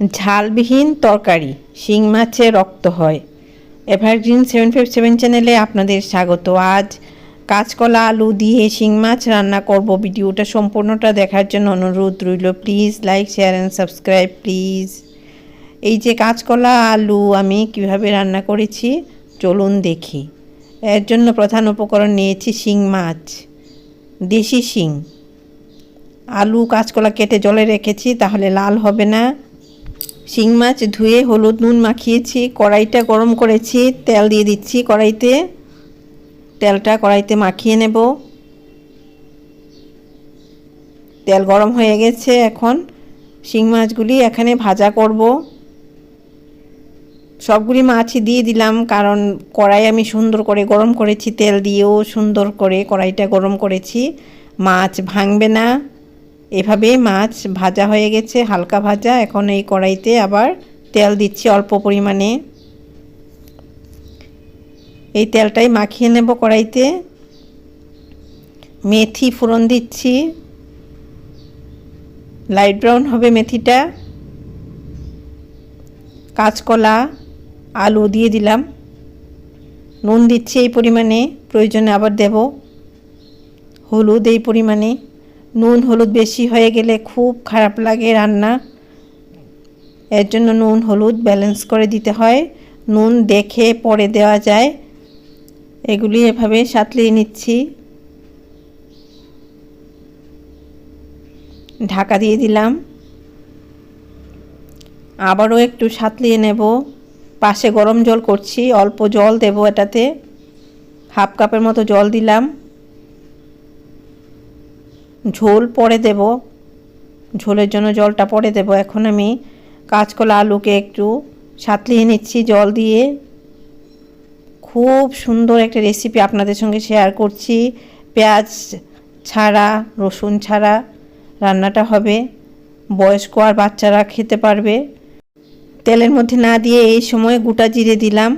ঝালবিহীন তরকারি, শিং মাছে রক্ত হয়। এভারগ্রিন সেভেন ফাইভ সেভেন চ্যানেলে আপনাদের স্বাগত। আজ কাঁচকলা, আলু দিয়ে শিং মাছ রান্না করব। ভিডিওটা সম্পূর্ণটা দেখার জন্য অনুরোধ রইল। Please like, share and subscribe, please. এই যে কাঁচকলা, আলু আমি কীভাবে রান্না করেছি, চলুন দেখি। এর জন্য প্রধান উপকরণ নিয়েছি শিং মাছ, দেশি শিং। আলু কাঁচকলা কেটে জলে রেখেছি, তাহলে লাল হবে না। শিং মাছ ধুয়ে হলুদ নুন মাখিয়েছি, কড়াইটা গরম করেছি, তেল দিয়ে দিচ্ছি কড়াইতে। তেলটা কড়াইতে মাখিয়ে নেব। তেল গরম হয়ে গেছে এখন। শিং মাছগুলি এখানে ভাজা করব। সবগুলি মাছই দিয়ে দিলাম কারণ কড়াই আমি সুন্দর করে গরম করেছি, তেল দিয়েও সুন্দর করে কড়াইটা গরম করেছি। মাছ ভাঙবে না। এভাবে মাছ ভাজা হয়ে গেছে, হালকা ভাজা। এখন এই কড়াইতে আবার তেল দিচ্ছি অল্প পরিমাণে। এই তেলটাই মাখিয়ে নেব কড়াইতে। মেথি ফোড়ন দিচ্ছি। লাইট ব্রাউন হবে মেথিটা। কাঁচকলা, আলু দিয়ে দিলাম। নুন দিচ্ছি এই পরিমাণে, প্রয়োজনে আবার দেব। হলুদ এই পরিমাণে। নুন হলুদ বেশি হয়ে গেলে খুব খারাপ লাগে রান্না। এর জন্য নুন হলুদ ব্যালেন্স করে দিতে হয়। নুন দেখে পরে দেওয়া যায়। এগুলি এভাবে সাঁতলিয়ে নিচ্ছি। ঢাকা দিয়ে দিলাম। আবারও একটু সাঁতলিয়ে নেব। পাশে গরম জল করছি, অল্প জল দেব এটাতে। হাফ কাপের মতো জল দিলাম। ঝোল পরে দেব। ঝোলের জন্য জলটা পরে দেব। এখন আমি কাঁচকলা আলুকে একটু সাঁতলিয়ে নিচ্ছি জল দিয়ে। খুব সুন্দর একটা রেসিপি আপনাদের সঙ্গে শেয়ার করছি। পেঁয়াজ ছাড়া, রসুন ছাড়া রান্নাটা হবে। বয়স্ক আর বাচ্চারা খেতে পারবে। তেলের মধ্যে না দিয়ে এই সময় গোটা জিরে দিলাম।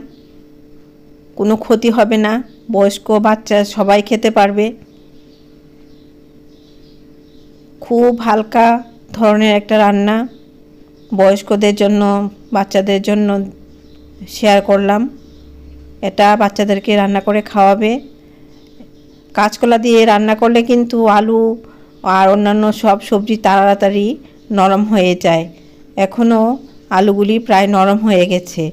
কোনো ক্ষতি হবে না। বয়স্ক বাচ্চা সবাই খেতে পারবে। খুব হালকা ধরনের একটা রান্না। বয়স্কদের জন্য, বাচ্চাদের জন্য শেয়ার করলাম। এটা বাচ্চাদেরকে রান্না করে খাওয়াবে। কাঁচকলা দিয়ে রান্না করলে কিন্তু আলু আর অন্যান্য সব সবজি তাড়াতাড়ি নরম হয়ে যায়। এখনও আলুগুলি প্রায় নরম হয়ে গেছে।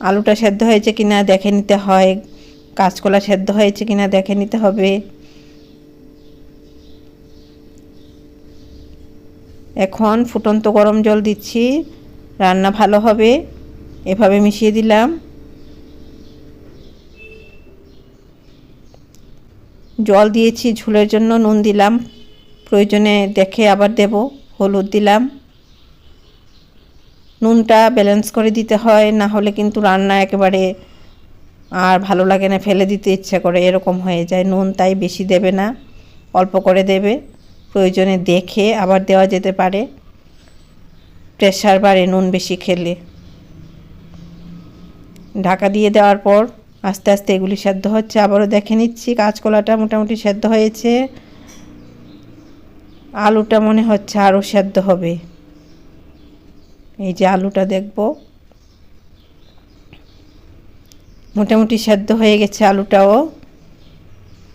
আলুটা সেদ্ধ হয়েছে কিনা দেখে নিতে হয়। কাঁচকলা সেদ্ধ হয়েছে কিনা দেখে নিতে হবে। এখন ফুটন্ত গরম জল দিচ্ছি, রান্না ভালো হবে, এভাবে মিশিয়ে দিলাম। জল দিয়েছি, ঝোলের জন্য নুন দিলাম, প্রয়োজনে দেখে আবার দেব, হলুদ দিলাম। নুনটা ব্যালেন্স করে দিতে হয়, না হলে কিন্তু রান্না একেবারে আর ভালো লাগে না, ফেলে দিতে ইচ্ছা করে, এরকম হয়ে যায়। নুন তাই বেশি দেবে না, অল্প করে দেবে। প্রয়োজনে দেখে আবার দেওয়া যেতে পারে। প্রেশার বাড়ে নুন বেশি খেলে। ঢাকা দিয়ে দেওয়ার পর আস্তে আস্তে এগুলি সেদ্ধ হচ্ছে। আবারও দেখে নিচ্ছি, কাঁচকলাটা মোটামুটি সেদ্ধ হয়েছে। আলুটা মনে হচ্ছে আরও সেদ্ধ হবে। এই যে আলুটা দেখব। মোটামুটি সেদ্ধ হয়ে গেছে আলুটাও।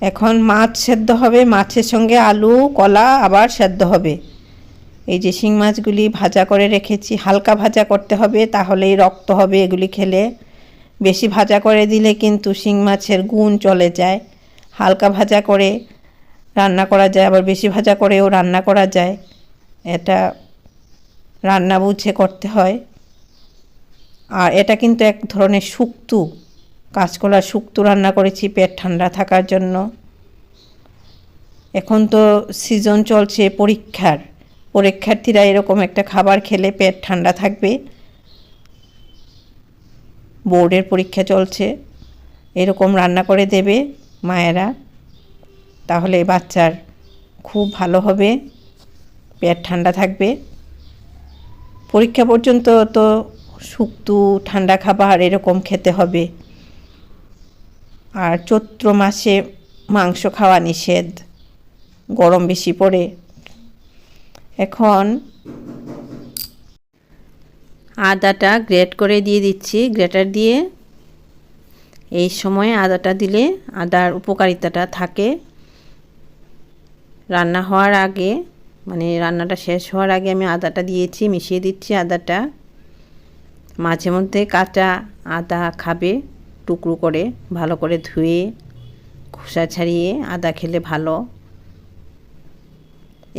এখন মাছ সেদ্ধ হবে, মাছের সঙ্গে আলু, কলা আবার সেদ্ধ হবে। এই যে শিং মাছগুলি ভাজা করে রেখেছি, হালকা ভাজা করতে হবে, তাহলেই রক্ত হবে এগুলি খেলে। বেশি ভাজা করে দিলে কিন্তু শিং মাছের গুণ চলে যায়। হালকা ভাজা করে রান্না করা যায়, আবার বেশি ভাজা করেও রান্না করা যায়। এটা রান্না বুঝে করতে হয়। আর এটা কিন্তু এক ধরনের শুক্তু কাঁচকলার শুক্তো রান্না করেছি, পেট ঠান্ডা থাকার জন্য। এখন তো সিজন চলছে পরীক্ষার। পরীক্ষার্থীরা এরকম একটা খাবার খেলে পেট ঠান্ডা থাকবে। বোর্ডের পরীক্ষা চলছে, এরকম রান্না করে দেবে মায়েরা। তাহলে বাচ্চার খুব ভালো হবে, পেট ঠান্ডা থাকবে। পরীক্ষা পর্যন্ত তো শুক্তু, ঠান্ডা খাবার এরকম খেতে হবে। আর চৈত্র মাসে মাংস খাওয়া নিষেধ, গরম বেশি পড়ে। এখন আদাটা গ্রেট করে দিয়ে দিচ্ছি, গ্রেটার দিয়ে। এই সময় আদাটা দিলে আদার উপকারিতাটা থাকে। রান্না হওয়ার আগে মানে রান্নাটা শেষ হওয়ার আগে আমি আদাটা দিয়েছি, মিশিয়ে দিচ্ছি আদাটা। মাঝে মধ্যে কাঁচা আদা খাবে। টুকরো করে ভালো করে ধুয়ে, খোসা ছাড়িয়ে, আদা খেলে ভালো।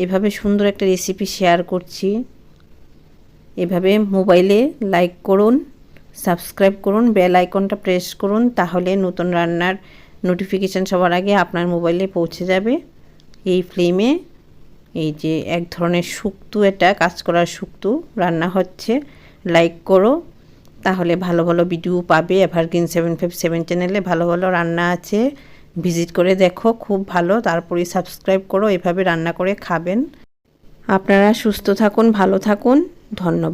এভাবে সুন্দর একটা রেসিপি শেয়ার করছি। এভাবে মোবাইলে লাইক করুন সাবস্ক্রাইব করুন বেল আইকনটা প্রেস করুন, তাহলে নতুন রান্নার নোটিফিকেশান সবার আগে আপনার মোবাইলে পৌঁছে যাবে। এই ফ্লেমে এই যে এক ধরনের শুক্তু, এটা কাজ করার শুক্তু রান্না হচ্ছে। লাইক করো তাহলে ভালো ভালো ভিডিও পাবে এভারগ্রিন সেভেন ফাইভ সেভেন চ্যানেলে ভালো ভালো রান্না আছে। ভিজিট করে দেখো, খুব ভালো। তারপরে সাবস্ক্রাইব করো, এভাবে রান্না করে খাবেন। আপনারা সুস্থ থাকুন, ভালো থাকুন। ধন্যবাদ।